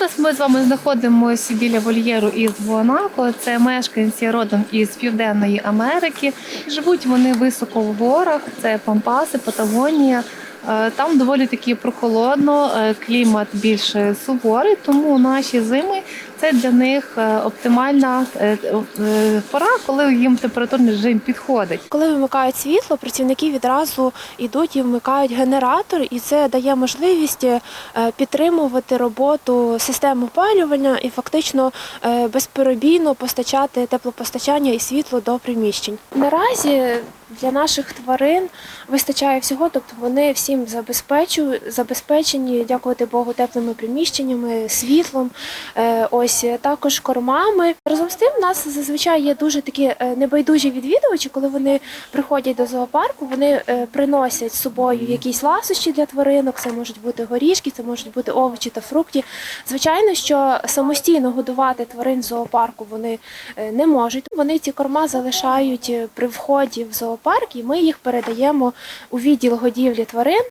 Зараз ми з вами знаходимося біля вольєру із Буанако. Це мешканці родом із Південної Америки. Живуть вони високо в горах. Це Пампаси, Патагонія. Е, Там доволі таки прохолодно, е, клімат більш суворий, тому наші зими це для них е, оптимальна е, е, пора, коли їм температурний режим підходить. Коли вимикають світло, працівники відразу йдуть і вмикають генератор, і це дає можливість підтримувати роботу систем опалювання і фактично безперебійно постачати теплопостачання і світло до приміщень. Наразі для наших тварин вистачає всього, тобто вони всім забезпечені, дякувати Богу, теплими приміщеннями, світлом, е, ось е, також кормами. Разом з тим, у нас зазвичай є дуже такі е, небайдужі відвідувачі, коли вони приходять до зоопарку, вони приносять з собою якісь ласощі для тваринок. Це можуть бути горішки, це можуть бути овочі та фрукти. Звичайно, що самостійно годувати тварин в зоопарку вони не можуть. Вони ці корма залишають при вході в зоопарк, і ми їх передаємо у відділ годівлі тварин.